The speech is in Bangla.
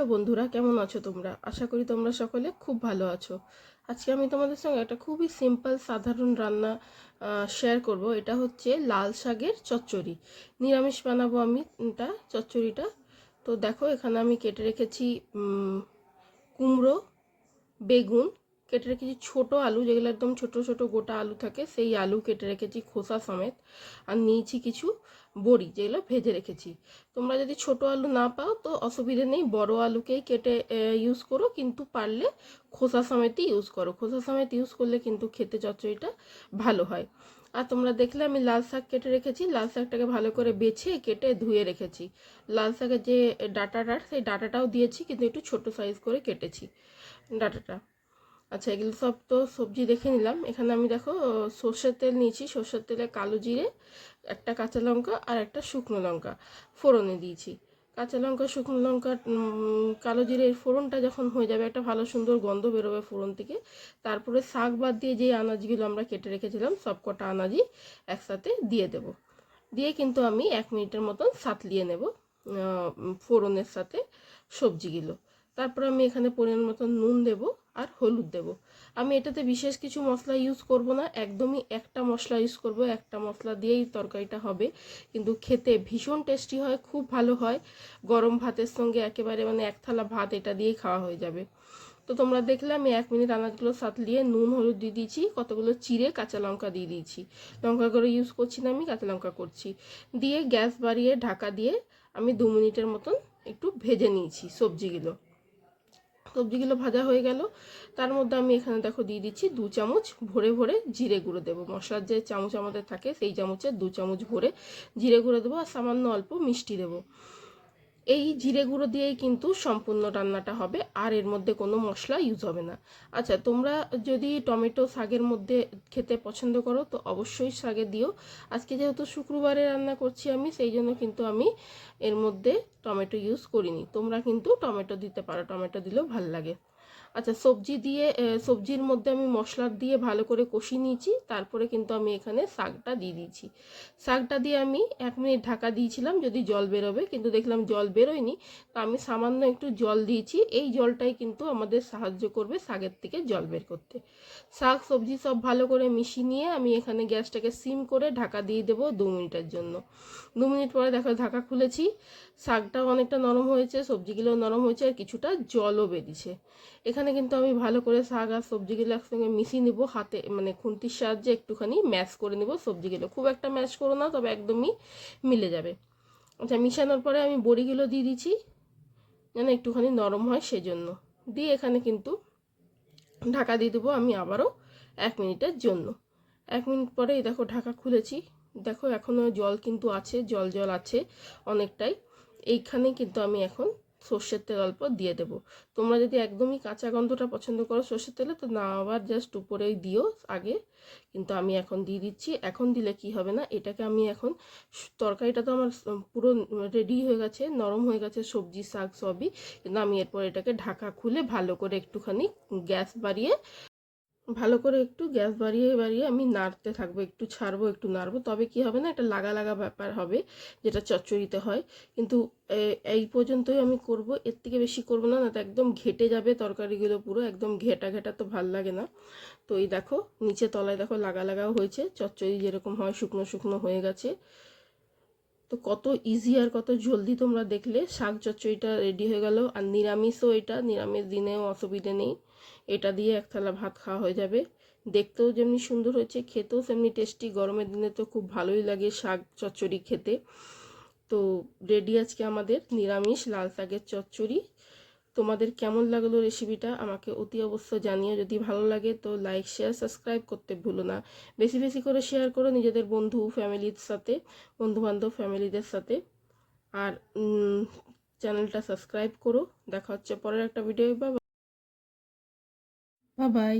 হ্যালো বন্ধুরা, কেমন আছো তোমরা? আশা করি তোমরা সকলে খুব ভালো আছো। আজকে আমি তোমাদের সঙ্গে একটা খুবই সিম্পল সাধারণ রান্না শেয়ার করব। এটা হচ্ছে লাল শাকের চচ্চড়ি। নিরামিষ বানাবো আমি এটা চচ্চড়িটা। তো দেখো, এখানে আমি কেটে রেখেছি কুমড়ো, বেগুন কেটে রেখেছি ছোট আলু, যেগুলো একদম ছোট ছোট গোটা আলু থাকে, সেই আলু কেটে রেখেছি খোসা সমেত। আর নিয়েছি কিছু বড়ি, যেগুলো ভেজে রেখেছি। তোমরা যদি ছোট আলু না পাও, তো অসুবিধে নেই, বড় আলুকেই কেটে ইউজ করো, কিন্তু পারলে খোসা সমেতই ইউজ করো। খোসা সমেত ইউজ করলে কিন্তু খেতে চচ্চড়িটা ভালো হয়। আর তোমরা দেখলে আমি লাল শাক কেটে রেখেছি, লাল শাকটাকে ভালো করে বেছে, কেটে ধুয়ে রেখেছি। লাল শাকের যে ডাটাটা, সেই ডাটাটাও দিয়েছি, কিন্তু একটু ছোট সাইজ করে কেটেছি ডাটাটা। আচ্ছা এগুলো সব তো সবজি দেখে নিলাম। এখানে আমি দেখো সর্ষের তেল নিয়েছি। সর্ষের তেলে কালো জিরে, একটা কাঁচা লঙ্কা আর একটা শুকনো লঙ্কা ফোড়নে দিয়েছি। কাঁচা লঙ্কা, শুকনো লঙ্কা কালো জিরের ফোড়নটা যখন হয়ে যাবে, একটা ভালো সুন্দর গন্ধ বেরোবে ফোড়ন থেকে। তারপরে শাক বাদ দিয়ে যে আনাজগুলো আমরা কেটে রেখেছিলাম, সব কটা আনাজই একসাথে দিয়ে দেব। দিয়ে কিন্তু আমি এক মিনিটের মতন সাতলিয়ে নেব ফোড়নের সাথে সবজিগুলো। তারপর আমি এখানে পরিমাণ মতো নুন দেব আর হলুদ দেব। আমি এটাতে বিশেষ কিছু মশলা ইউজ করব না, একদমই একটা মশলা ইউজ করব, একটা মশলা দিয়েই তরকারিটা হবে। কিন্তু খেতে ভীষণ টেস্টি হয়, খুব ভালো হয়। গরম ভাতের সঙ্গে একেবারে মানে এক থালা ভাত এটা দিয়েই খাওয়া হয়ে যাবে। তো তোমরা দেখলে আমি এক মিনিট আনাজগুলো সাতলিয়ে নুন, হলুদ দিয়ে দিয়েছি, কতগুলো চিড়ে, কাঁচা লঙ্কা দিয়ে দিয়েছি। লঙ্কা করে ইউজ করছি না আমি, কাঁচা লঙ্কা করছি। দিয়ে গ্যাস বাড়িয়ে ঢাকা দিয়ে আমি দু মিনিটের মতন একটু ভেজে নিয়েছি সবজিগুলো। সবজিগুলো ভাজা হয়ে গেল। তার মধ্যে আমি এখানে দেখো দিয়ে দিচ্ছি দু চামচ ভরে ভরে জিরে গুঁড়ো দেবো। মশলার যে চামচ আমাদের থাকে, সেই চামচের দু চামচ ভরে জিরে গুঁড়ো দেবো আর সামান্য অল্প মিষ্টি দেবো। এই জিরে গুঁড়ো দিয়েই কিন্তু সম্পূর্ণ রান্নাটা হবে, আর এর মধ্যে কোনো মশলা ইউজ হবে না। আচ্ছা তোমরা যদি টমেটো শাগের মধ্যে খেতে পছন্দ করো, তো অবশ্যই শাগে দিও। আজকে যেহেতু শুক্রবারে রান্না করছি আমি, সেই জন্য কিন্তু আমি এর মধ্যে টমেটো ইউজ করিনি। তোমরা কিন্তু টমেটো দিতে পারো, টমেটো দিলেও ভালো লাগে। আচ্ছা সবজি দিয়ে সবজির মধ্যে আমি মশলা দিয়ে ভালো করে কষিয়ে নিয়েছি, তারপরে কিন্তু আমি এখানে শাকটা দিয়ে দিয়েছি। শাকটা দিয়ে আমি এক মিনিট ঢাকা দিয়েছিলাম যদি জল বেরোবে, কিন্তু দেখলাম জল বেরোয়নি, তো আমি সামান্য একটু জল দিয়েছি, এই জলটাই কিন্তু আমাদের সাহায্য করবে শাকের থেকে জল বের করতে। শাক, সবজি সব ভালো করে মিশিয়ে নিয়ে আমি এখানে গ্যাসটাকে সিম করে ঢাকা দিয়ে দেবো দু মিনিটের জন্য। দু মিনিট পরে দেখো ঢাকা খুলেছি, শাকটাও অনেকটা নরম হয়েছে সবজিগুলোও নরম হয়েছে, আর কিছুটা জলও বেরিয়েছে। এখানে কিন্তু আমি ভালো করে শাক আর সবজিগুলো একসঙ্গে মিশিয়ে নেব, হাতে মানে খুন্তির সাহায্যে একটুখানি ম্যাশ করে নেব সবজিগুলো। খুব একটা ম্যাশ করো না, তবে একদমই মিলে যাবে। আচ্ছা মিশানোর পরে আমি বড়িগুলো দিয়ে দিচ্ছি, যেন একটুখানি নরম হয় সেজন্য। দিয়ে এখানে কিন্তু ঢাকা দিয়ে দেবো আমি আবারও এক মিনিটের জন্য। এক মিনিট পরে এই দেখো ঢাকা খুলেছি। দেখো এখনও জল কিন্তু আছে, জল জল আছে অনেকটাই। এইখানে কিন্তু আমি এখন সর্ষের তেল অল্প দিয়ে দেবো। তোমরা যদি একদমই কাঁচা গন্ধটা পছন্দ করো সর্ষের তেলে, তো না আবার জাস্ট উপরেই দিও আগে। কিন্তু আমি এখন দিয়ে দিচ্ছি। এখন দিলে কি হবে না? এটাকে আমি এখন তরকারিটা তো আমার পুরো রেডি হয়ে গেছে, নরম হয়ে গেছে, সবজি, শাক সবই। কিন্তু আমি এরপর এটাকে ঢাকা খুলে ভালো করে একটুখানি গ্যাস বাড়িয়ে ভালো করে একটু গ্যাস বাড়িয়ে বাড়িয়ে আমি নাড়তে থাকব, একটু ছাড়বো, একটু নাড়বো। তবে কি হবে না, একটা লাগা লাগা ব্যাপার হবে, যেটা চচ্চড়িতে হয়। কিন্তু এই পর্যন্তই আমি করব। এর থেকে বেশি করব না না তো একদম ঘেটে যাবে তরকারিগুলো পুরো, একদম ঘেটা ঘেটা তো ভালো লাগে না। তো এই দেখো, নিচে তলায় দেখো লাগা, লাগাও হয়েছে। চচ্চড়ি যেরকম হয়, শুকনো শুকনো হয়ে গেছে। তো কত ইজি আর কত জলদি তোমরা দেখলে শাক চচ্চড়িটা রেডি হয়ে গেল। আর নিরামিষও এটা, নিরামিষ দিনেও অসুবিধে নেই। এটা দিয়ে এক থালা ভাত খাওয়া হয়ে যাবে। দেখতেও যেমনি সুন্দর হয়েছে, খেতেও সেমনি টেস্টি গরমের দিনে তো খুব ভালোই লাগে শাক চচ্চড়ি খেতে। তো রেডি আজকে আমাদের নিরামিষ লাল শাকের চচ্চড়ি। তোমাদের কেমন লাগল রেসিপিটা আমাকে অতি অবশ্য জানিও। যদি ভালো লাগে তো লাইক শেয়ার সাবস্ক্রাইব করতে ভুলো না। বেশি বেশি করে শেয়ার করো নিজেদের বন্ধু ফ্যামিলির সাথে, বন্ধুবান্ধব ফ্যামিলিদের সাথে। আর চ্যানেলটা সাবস্ক্রাইব করো। দেখা হচ্ছে পরের একটা ভিডিও বা বাই